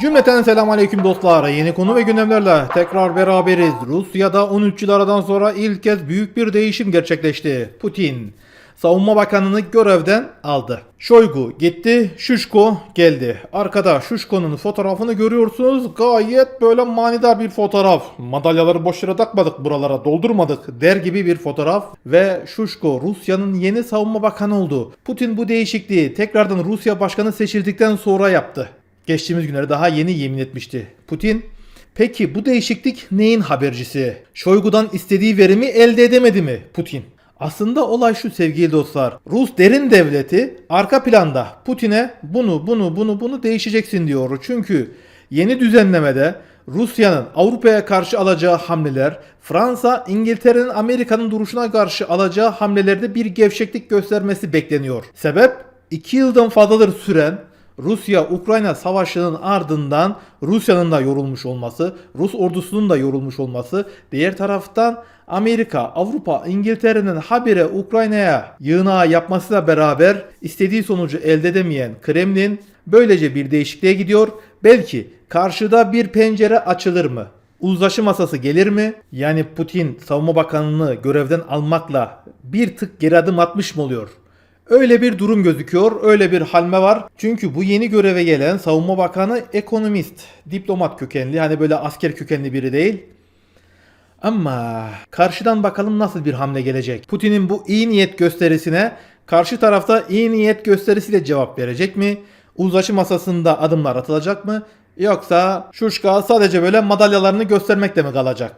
Cümleten selam aleyküm dostlar. Yeni konu ve gündemlerle tekrar beraberiz. Rusya'da 13 yıl aradan sonra ilk kez büyük bir değişim gerçekleşti. Putin Savunma Bakanı'nı görevden aldı. Şoygu gitti, Şuşko geldi. Arkada Şuşko'nun fotoğrafını görüyorsunuz. Gayet böyle manidar bir fotoğraf. Madalyaları boş yere takmadık buralara, doldurmadık der gibi bir fotoğraf. Ve Şuşko Rusya'nın yeni savunma bakanı oldu. Putin bu değişikliği tekrardan Rusya başkanı seçildikten sonra yaptı. Geçtiğimiz günlerde daha yeni yemin etmişti. Putin Peki bu değişiklik neyin habercisi? Şoygu'dan istediği verimi elde edemedi mi Putin? Aslında olay şu sevgili dostlar. Rus derin devleti arka planda Putin'e bunu bunu bunu bunu değişeceksin diyor. Çünkü yeni düzenlemede Rusya'nın Avrupa'ya karşı alacağı hamleler, Fransa, İngiltere'nin Amerika'nın duruşuna karşı alacağı hamlelerde bir gevşeklik göstermesi bekleniyor. Sebep 2 yıldan fazladır süren Rusya-Ukrayna savaşının ardından Rusya'nın da yorulmuş olması, Rus ordusunun da yorulmuş olması, diğer taraftan Amerika, Avrupa, İngiltere'nin habire Ukrayna'ya yığınağı yapmasıyla beraber istediği sonucu elde edemeyen Kremlin böylece bir değişikliğe gidiyor. Belki karşıda bir pencere açılır mı? Uzlaşı masası gelir mi? Yani Putin savunma bakanını görevden almakla bir tık geri adım atmış mı oluyor? Öyle bir durum gözüküyor, öyle bir halme var. Çünkü bu yeni göreve gelen savunma bakanı ekonomist, diplomat kökenli, hani böyle asker kökenli biri değil. Ama karşıdan bakalım nasıl bir hamle gelecek. Putin'in bu iyi niyet gösterisine karşı tarafta iyi niyet gösterisiyle cevap verecek mi? Uzlaşı masasında adımlar atılacak mı? Yoksa Şuşka sadece böyle madalyalarını göstermekle mi kalacak?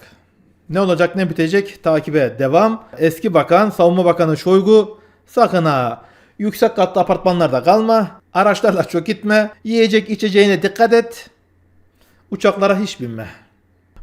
Ne olacak ne bitecek takibe devam. Eski bakan savunma bakanı Şoygu sakın ha yüksek katlı apartmanlarda kalma. Araçlarla çok gitme. Yiyecek içeceğine dikkat et. Uçaklara hiç binme.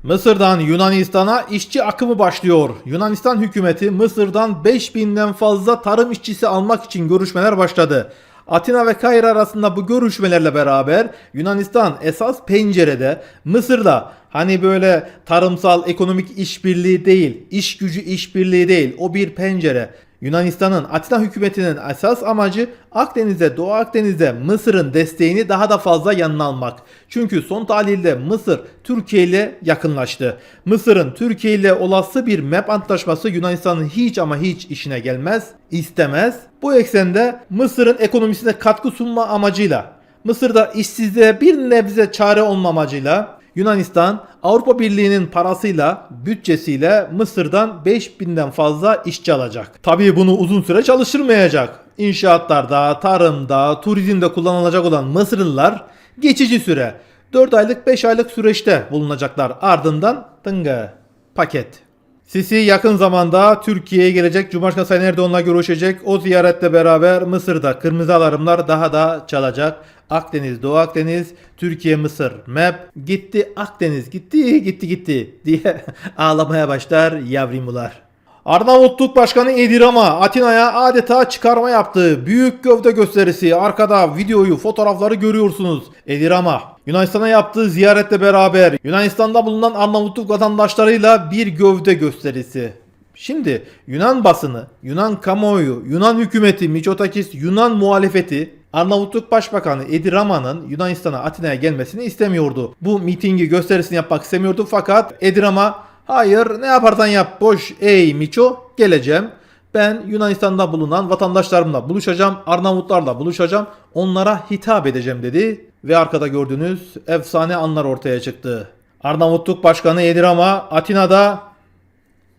Mısır'dan Yunanistan'a işçi akımı başlıyor. Yunanistan hükümeti Mısır'dan 5000'den fazla tarım işçisi almak için görüşmeler başladı. Atina ve Kahire arasında bu görüşmelerle beraber Yunanistan esas pencerede Mısır'da hani böyle tarımsal ekonomik işbirliği değil, iş gücü işbirliği değil o bir pencere. Yunanistan'ın Atina hükümetinin esas amacı Akdeniz'de, Doğu Akdeniz'de Mısır'ın desteğini daha da fazla yanına almak. Çünkü son tahlilde Mısır Türkiye ile yakınlaştı. Mısır'ın Türkiye ile olası bir MEP antlaşması Yunanistan'ın hiç ama hiç işine gelmez, istemez. Bu eksende Mısır'ın ekonomisine katkı sunma amacıyla, Mısır'da işsizliğe bir nebze çare olma amacıyla Yunanistan Avrupa Birliği'nin parasıyla, bütçesiyle Mısır'dan 5000'den fazla işçi alacak. Tabii bunu uzun süre çalıştırmayacak. İnşaatlarda, tarımda, turizmde kullanılacak olan Mısırlılar geçici süre 4 aylık 5 aylık süreçte bulunacaklar. Ardından tıngı paket. Sisi yakın zamanda Türkiye'ye gelecek. Cumhurbaşkanı Sayın Erdoğan'la görüşecek. O ziyaretle beraber Mısır'da kırmızı alarmlar daha da çalacak. Akdeniz, Doğu Akdeniz, Türkiye, Mısır, map gitti Akdeniz gitti gitti gitti diye ağlamaya başlar yavrimular. Arnavutluk Başkanı Edi Rama Atina'ya adeta çıkarma yaptı. Büyük gövde gösterisi. Arkada videoyu, fotoğrafları görüyorsunuz. Edi Rama Yunanistan'a yaptığı ziyaretle beraber Yunanistan'da bulunan Arnavutluk vatandaşlarıyla bir gövde gösterisi. Şimdi Yunan basını, Yunan kamuoyu, Yunan hükümeti, Miçotakis, Yunan muhalefeti Arnavutluk Başbakanı Edi Rama'nın Yunanistan'a Atina'ya gelmesini istemiyordu. Bu mitingi gösterisini yapmak istemiyordu fakat Edi Rama hayır ne yaparsan yap boş ey Miço geleceğim. Ben Yunanistan'da bulunan vatandaşlarımla buluşacağım, Arnavutlarla buluşacağım, onlara hitap edeceğim dedi ve arkada gördüğünüz efsane anlar ortaya çıktı. Arnavutluk Başkanı Edi Rama Atina'da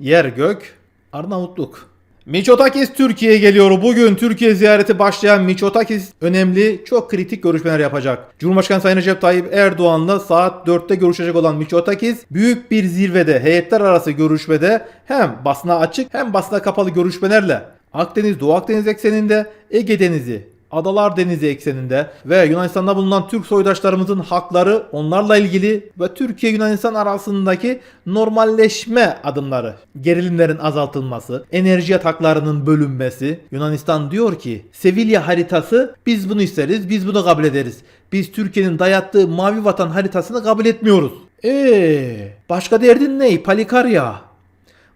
yer gök Arnavutluk. Miçotakis Türkiye'ye geliyor. Bugün Türkiye ziyareti başlayan Miçotakis önemli, çok kritik görüşmeler yapacak. Cumhurbaşkanı Sayın Recep Tayyip Erdoğan'la saat 4'te görüşecek olan Miçotakis büyük bir zirvede, heyetler arası görüşmede hem basına açık hem basına kapalı görüşmelerle Akdeniz, Doğu Akdeniz ekseninde Ege Denizi, Adalar Denizi ekseninde ve Yunanistan'da bulunan Türk soydaşlarımızın hakları onlarla ilgili ve Türkiye Yunanistan arasındaki normalleşme adımları, gerilimlerin azaltılması, enerji yataklarının bölünmesi. Yunanistan diyor ki Sevilla haritası biz bunu isteriz, biz bunu kabul ederiz. Biz Türkiye'nin dayattığı mavi vatan haritasını kabul etmiyoruz. Eee başka derdin ne? Palikarya.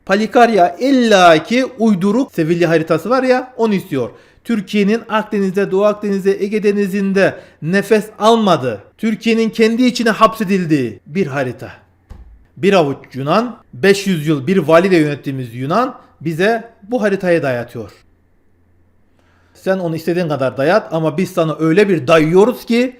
Palikarya illaki uyduruk Sevilla haritası var ya onu istiyor. Türkiye'nin Akdeniz'de, Doğu Akdeniz'de, Ege Denizi'nde nefes almadı. Türkiye'nin kendi içine hapsedildiği bir harita. Bir avuç Yunan, 500 yıl bir valiyle yönettiğimiz Yunan bize bu haritayı dayatıyor. Sen onu istediğin kadar dayat ama biz sana öyle bir dayıyoruz ki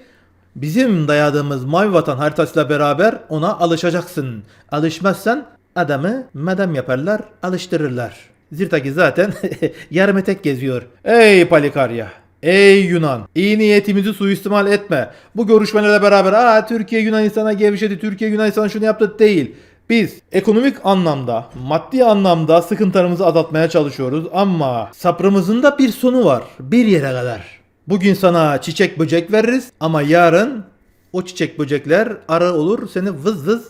bizim dayadığımız Mavi Vatan haritasıyla beraber ona alışacaksın. Alışmazsan adamı madam yaparlar, alıştırırlar. Zirtaki zaten yarım etek geziyor. Ey Palikarya! Ey Yunan! iyi niyetimizi suistimal etme. Bu görüşmelerle beraber aa Türkiye Yunanistan'a gevşedi, Türkiye Yunanistan şunu yaptı değil. Biz ekonomik anlamda, maddi anlamda sıkıntılarımızı azaltmaya çalışıyoruz ama sabrımızın da bir sonu var. Bir yere kadar. Bugün sana çiçek böcek veririz ama yarın o çiçek böcekler arı olur seni vız vız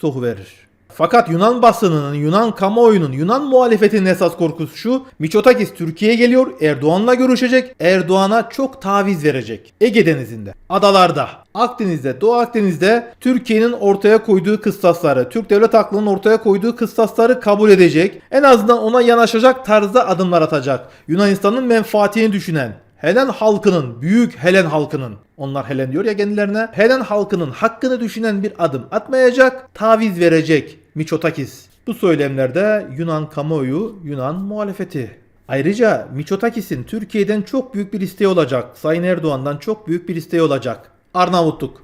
soğu verir. Fakat Yunan basınının, Yunan kamuoyunun, Yunan muhalefetinin esas korkusu şu. Miçotakis Türkiye'ye geliyor, Erdoğan'la görüşecek, Erdoğan'a çok taviz verecek. Ege Denizi'nde, adalarda, Akdeniz'de, Doğu Akdeniz'de Türkiye'nin ortaya koyduğu kıstasları, Türk devlet aklının ortaya koyduğu kıstasları kabul edecek. En azından ona yanaşacak tarzda adımlar atacak. Yunanistan'ın menfaatini düşünen, Helen halkının, büyük Helen halkının, onlar Helen diyor ya kendilerine, Helen halkının hakkını düşünen bir adım atmayacak, taviz verecek Miçotakis. Bu söylemlerde Yunan kamuoyu, Yunan muhalefeti. Ayrıca Miçotakis'in Türkiye'den çok büyük bir isteği olacak. Sayın Erdoğan'dan çok büyük bir isteği olacak. Arnavutluk.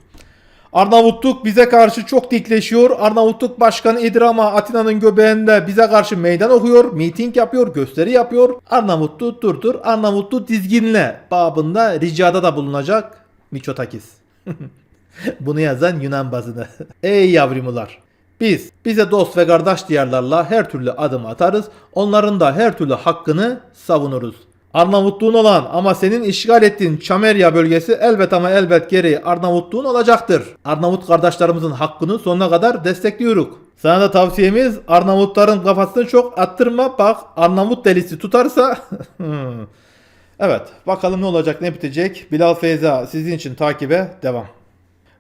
Arnavutluk bize karşı çok dikleşiyor. Arnavutluk Başkanı İdrama Atina'nın göbeğinde bize karşı meydan okuyor, miting yapıyor, gösteri yapıyor. Arnavutlu durdur, Arnavutlu dizginle babında ricada da bulunacak Miçotakis. Bunu yazan Yunan bazını. Ey yavrimular! Biz bize dost ve kardeş diyarlarla her türlü adım atarız. Onların da her türlü hakkını savunuruz. Arnavutluğun olan ama senin işgal ettiğin Çamerya bölgesi elbet ama elbet geri Arnavutluğun olacaktır. Arnavut kardeşlerimizin hakkını sonuna kadar destekliyoruz. Sana da tavsiyemiz Arnavutların kafasını çok attırma bak Arnavut delisi tutarsa Evet bakalım ne olacak ne bitecek Bilal Feyza sizin için takibe devam.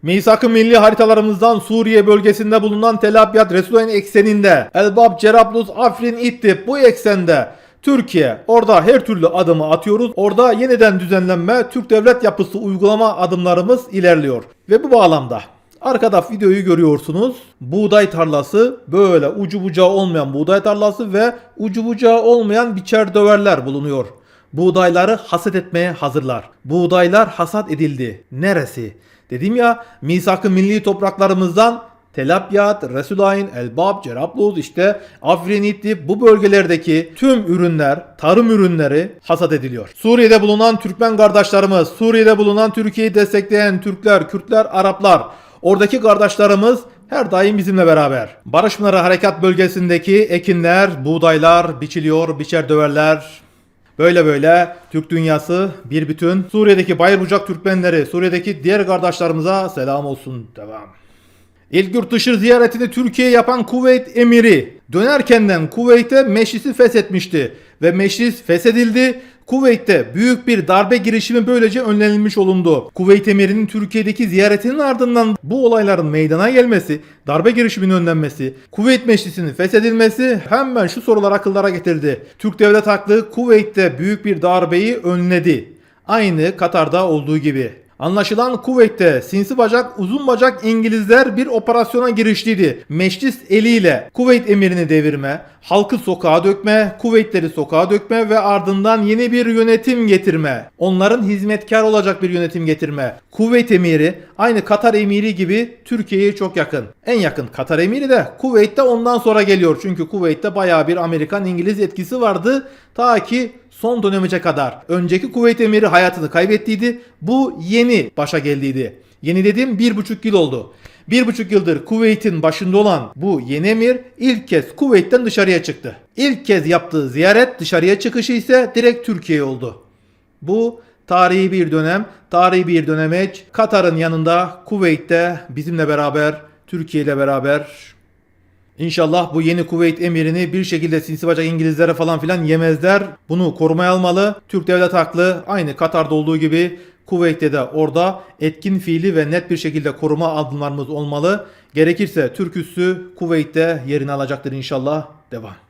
Misak-ı milli haritalarımızdan Suriye bölgesinde bulunan Tel Abyad Resulayn ekseninde Elbap, Cerablus, Afrin, İdlib bu eksende Türkiye orada her türlü adımı atıyoruz. Orada yeniden düzenlenme, Türk devlet yapısı uygulama adımlarımız ilerliyor. Ve bu bağlamda Arkada videoyu görüyorsunuz. Buğday tarlası böyle ucu bucağı olmayan buğday tarlası ve ucu bucağı olmayan biçer döverler bulunuyor. Buğdayları hasat etmeye hazırlar. Buğdaylar hasat edildi. Neresi? Dedim ya misak-ı milli topraklarımızdan Tel Abyad, Resulayn, Elbap, Cerablus işte Afrin İdlib bu bölgelerdeki tüm ürünler, tarım ürünleri hasat ediliyor. Suriye'de bulunan Türkmen kardeşlerimiz, Suriye'de bulunan Türkiye'yi destekleyen Türkler, Kürtler, Araplar, oradaki kardeşlerimiz her daim bizimle beraber. Barış Pınarı Harekat bölgesindeki ekinler, buğdaylar biçiliyor, biçer döverler, Böyle böyle Türk dünyası bir bütün. Suriye'deki Bayır Bucak Türkmenleri, Suriye'deki diğer kardeşlerimize selam olsun. Devam. İlk yurt dışı ziyaretini Türkiye yapan Kuveyt Emiri dönerkenden Kuveyt'e meclisi feshetmişti ve meclis feshedildi. Kuveyt'te büyük bir darbe girişimi böylece önlenilmiş olundu. Kuveyt Emiri'nin Türkiye'deki ziyaretinin ardından bu olayların meydana gelmesi, darbe girişiminin önlenmesi, Kuveyt Meclisi'nin feshedilmesi hemen şu sorular akıllara getirdi. Türk devlet haklı Kuveyt'te büyük bir darbeyi önledi. Aynı Katar'da olduğu gibi. Anlaşılan Kuveyt'te sinsi bacak uzun bacak İngilizler bir operasyona giriştiydi. Meclis eliyle Kuveyt emirini devirme, halkı sokağa dökme, Kuveytleri sokağa dökme ve ardından yeni bir yönetim getirme. Onların hizmetkar olacak bir yönetim getirme. Kuveyt emiri aynı Katar emiri gibi Türkiye'ye çok yakın. En yakın Katar emiri de Kuveyt'te ondan sonra geliyor. Çünkü Kuveyt'te bayağı bir Amerikan İngiliz etkisi vardı. Ta ki son dönemece kadar. Önceki Kuveyt emiri hayatını kaybettiydi. Bu yeni başa geldiydi. Yeni dediğim bir buçuk yıl oldu. Bir buçuk yıldır Kuveyt'in başında olan bu yeni emir ilk kez Kuveyt'ten dışarıya çıktı. İlk kez yaptığı ziyaret dışarıya çıkışı ise direkt Türkiye oldu. Bu tarihi bir dönem, tarihi bir dönemeç. Katar'ın yanında Kuveyt'te bizimle beraber, Türkiye ile beraber İnşallah bu yeni Kuveyt emirini bir şekilde sinsi bacak İngilizlere falan filan yemezler. Bunu korumaya almalı. Türk devlet haklı. Aynı Katar'da olduğu gibi Kuveyt'te de orada etkin fiili ve net bir şekilde koruma adımlarımız olmalı. Gerekirse Türk üssü Kuveyt'te yerini alacaktır inşallah. Devam.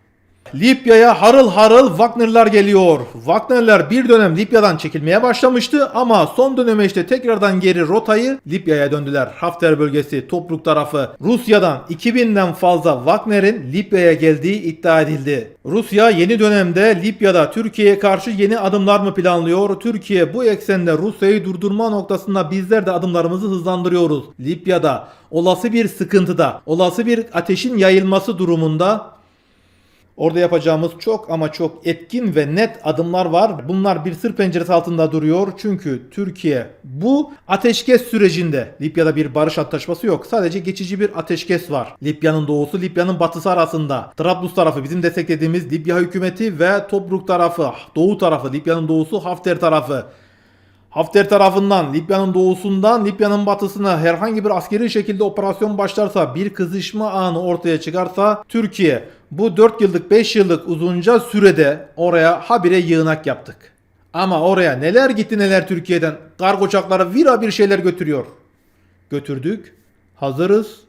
Libya'ya harıl harıl Wagner'lar geliyor. Wagner'lar bir dönem Libya'dan çekilmeye başlamıştı ama son döneme işte tekrardan geri rotayı Libya'ya döndüler. Hafter bölgesi, Tobruk tarafı. Rusya'dan 2000'den fazla Wagner'in Libya'ya geldiği iddia edildi. Rusya yeni dönemde Libya'da Türkiye'ye karşı yeni adımlar mı planlıyor? Türkiye bu eksende Rusya'yı durdurma noktasında bizler de adımlarımızı hızlandırıyoruz. Libya'da olası bir sıkıntıda, olası bir ateşin yayılması durumunda Orada yapacağımız çok ama çok etkin ve net adımlar var. Bunlar bir sır penceresi altında duruyor. Çünkü Türkiye bu ateşkes sürecinde Libya'da bir barış antlaşması yok. Sadece geçici bir ateşkes var. Libya'nın doğusu, Libya'nın batısı arasında. Trablus tarafı bizim desteklediğimiz Libya hükümeti ve Tobruk tarafı, doğu tarafı, Libya'nın doğusu Hafter tarafı. Hafter tarafından Libya'nın doğusundan Libya'nın batısına herhangi bir askeri şekilde operasyon başlarsa bir kızışma anı ortaya çıkarsa Türkiye bu 4 yıllık 5 yıllık uzunca sürede oraya habire yığınak yaptık. Ama oraya neler gitti neler Türkiye'den kargo uçakları vira bir şeyler götürüyor. Götürdük. Hazırız.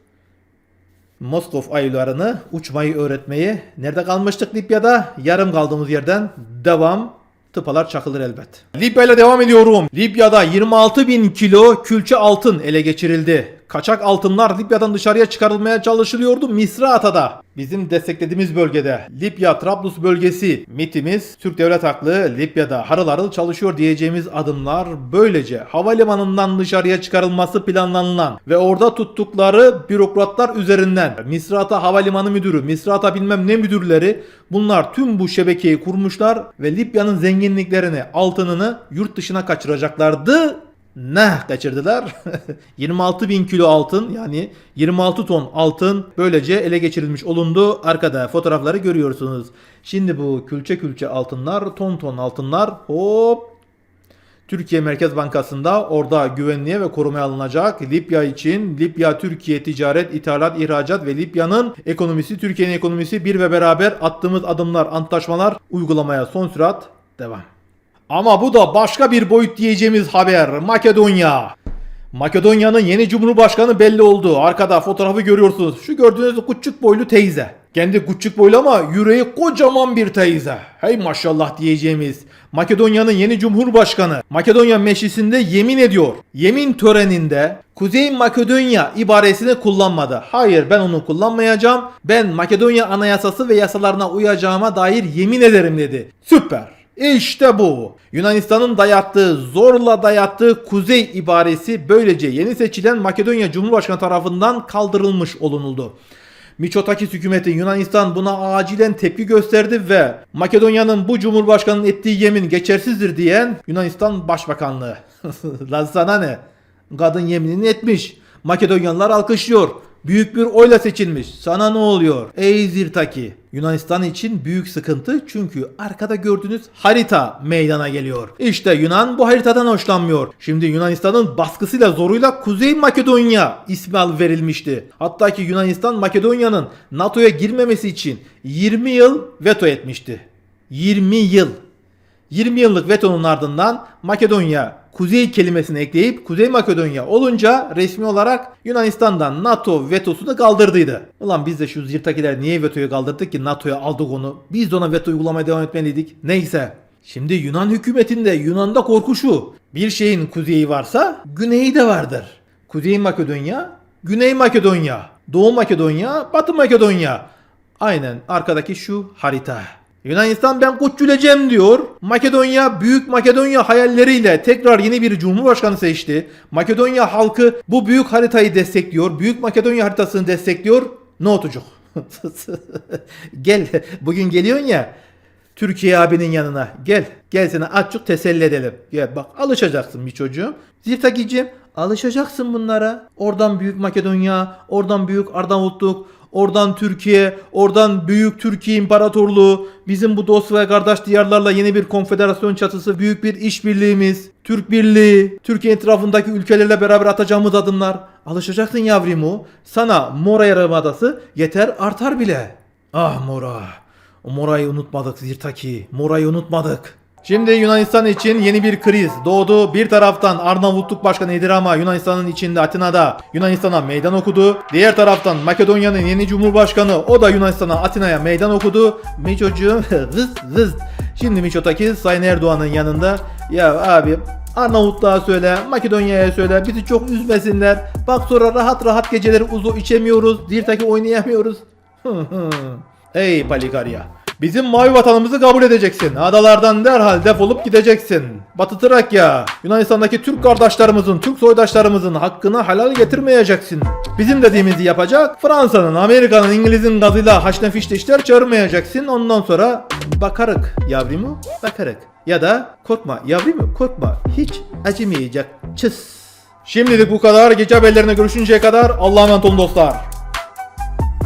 Moskov aylarını uçmayı öğretmeyi nerede kalmıştık Libya'da? Yarım kaldığımız yerden devam. Tıpalar çakılır elbet. Libya ile devam ediyorum. Libya'da 26 bin kilo külçe altın ele geçirildi. Kaçak altınlar Libya'dan dışarıya çıkarılmaya çalışılıyordu Misrata'da. Bizim desteklediğimiz bölgede. Libya Trablus bölgesi MIT'imiz Türk Devlet Haklı Libya'da harıl harıl çalışıyor diyeceğimiz adımlar böylece havalimanından dışarıya çıkarılması planlanılan ve orada tuttukları bürokratlar üzerinden Misrata Havalimanı Müdürü, Misrata bilmem ne müdürleri bunlar tüm bu şebekeyi kurmuşlar ve Libya'nın zenginliklerini, altınını yurt dışına kaçıracaklardı ne kaçırdılar? 26 bin kilo altın yani 26 ton altın böylece ele geçirilmiş olundu. Arkada fotoğrafları görüyorsunuz. Şimdi bu külçe külçe altınlar, ton ton altınlar hop Türkiye Merkez Bankası'nda orada güvenliğe ve korumaya alınacak. Libya için Libya Türkiye ticaret, ithalat, ihracat ve Libya'nın ekonomisi, Türkiye'nin ekonomisi bir ve beraber attığımız adımlar, antlaşmalar uygulamaya son sürat devam. Ama bu da başka bir boyut diyeceğimiz haber. Makedonya. Makedonya'nın yeni cumhurbaşkanı belli oldu. Arkada fotoğrafı görüyorsunuz. Şu gördüğünüz küçük boylu teyze. Kendi küçük boylu ama yüreği kocaman bir teyze. Hey maşallah diyeceğimiz. Makedonya'nın yeni cumhurbaşkanı Makedonya meclisinde yemin ediyor. Yemin töreninde Kuzey Makedonya ibaresini kullanmadı. Hayır ben onu kullanmayacağım. Ben Makedonya anayasası ve yasalarına uyacağıma dair yemin ederim dedi. Süper. İşte bu. Yunanistan'ın dayattığı, zorla dayattığı kuzey ibaresi böylece yeni seçilen Makedonya Cumhurbaşkanı tarafından kaldırılmış olunuldu. Miçotakis hükümeti Yunanistan buna acilen tepki gösterdi ve Makedonya'nın bu cumhurbaşkanının ettiği yemin geçersizdir diyen Yunanistan Başbakanlığı. Lan sana ne? Kadın yeminini etmiş. Makedonyalılar alkışlıyor. Büyük bir oyla seçilmiş. Sana ne oluyor? Ey Zirtaki. Yunanistan için büyük sıkıntı çünkü arkada gördüğünüz harita meydana geliyor. İşte Yunan bu haritadan hoşlanmıyor. Şimdi Yunanistan'ın baskısıyla zoruyla Kuzey Makedonya ismi verilmişti. Hatta ki Yunanistan Makedonya'nın NATO'ya girmemesi için 20 yıl veto etmişti. 20 yıl. 20 yıllık vetonun ardından Makedonya kuzey kelimesini ekleyip Kuzey Makedonya olunca resmi olarak Yunanistan'dan NATO vetosunu kaldırdıydı. Ulan biz de şu zirtakiler niye vetoyu kaldırdık ki NATO'ya aldık onu. Biz de ona veto uygulamaya devam etmeliydik. Neyse. Şimdi Yunan hükümetinde Yunan'da korku şu. Bir şeyin kuzeyi varsa güneyi de vardır. Kuzey Makedonya, Güney Makedonya, Doğu Makedonya, Batı Makedonya. Aynen arkadaki şu harita. Yunanistan ben küçüleceğim diyor. Makedonya Büyük Makedonya hayalleriyle tekrar yeni bir cumhurbaşkanı seçti. Makedonya halkı bu büyük haritayı destekliyor. Büyük Makedonya haritasını destekliyor. Ne otucuk? Gel bugün geliyorsun ya Türkiye abinin yanına. Gel. Gel seni açık teselli edelim. Gel bak alışacaksın bir çocuğum. Zirtakicim alışacaksın bunlara. Oradan Büyük Makedonya, oradan Büyük Arnavutluk, oradan Türkiye, oradan Büyük Türkiye İmparatorluğu, bizim bu dost ve kardeş diyarlarla yeni bir konfederasyon çatısı, büyük bir işbirliğimiz, Türk Birliği, Türkiye etrafındaki ülkelerle beraber atacağımız adımlar. Alışacaksın yavrimu. Sana Mora Yarımadası yeter artar bile. Ah Mora. O Mora'yı unutmadık Zirtaki. Mora'yı unutmadık. Şimdi Yunanistan için yeni bir kriz doğdu. Bir taraftan Arnavutluk Başkanı Edirama Yunanistan'ın içinde Atina'da Yunanistan'a meydan okudu. Diğer taraftan Makedonya'nın yeni Cumhurbaşkanı o da Yunanistan'a Atina'ya meydan okudu. Miçocuğum vız vız. Şimdi Miçotakis Sayın Erdoğan'ın yanında ya abi Arnavutluğa söyle, Makedonya'ya söyle, bizi çok üzmesinler. Bak sonra rahat rahat geceleri uzu içemiyoruz, dirtaki oynayamıyoruz. Ey Palikarya. Bizim mavi vatanımızı kabul edeceksin. Adalardan derhal defolup gideceksin. Batı Trakya, Yunanistan'daki Türk kardeşlerimizin, Türk soydaşlarımızın hakkını helal getirmeyeceksin. Bizim dediğimizi yapacak. Fransa'nın, Amerika'nın, İngiliz'in gazıyla haşne fişte işler çağırmayacaksın. Ondan sonra bakarık yavrumu, bakarık. Ya da korkma yavrumu, korkma. Hiç acımayacak. Çıs. Şimdilik bu kadar. Gece haberlerine görüşünceye kadar Allah'a emanet olun dostlar.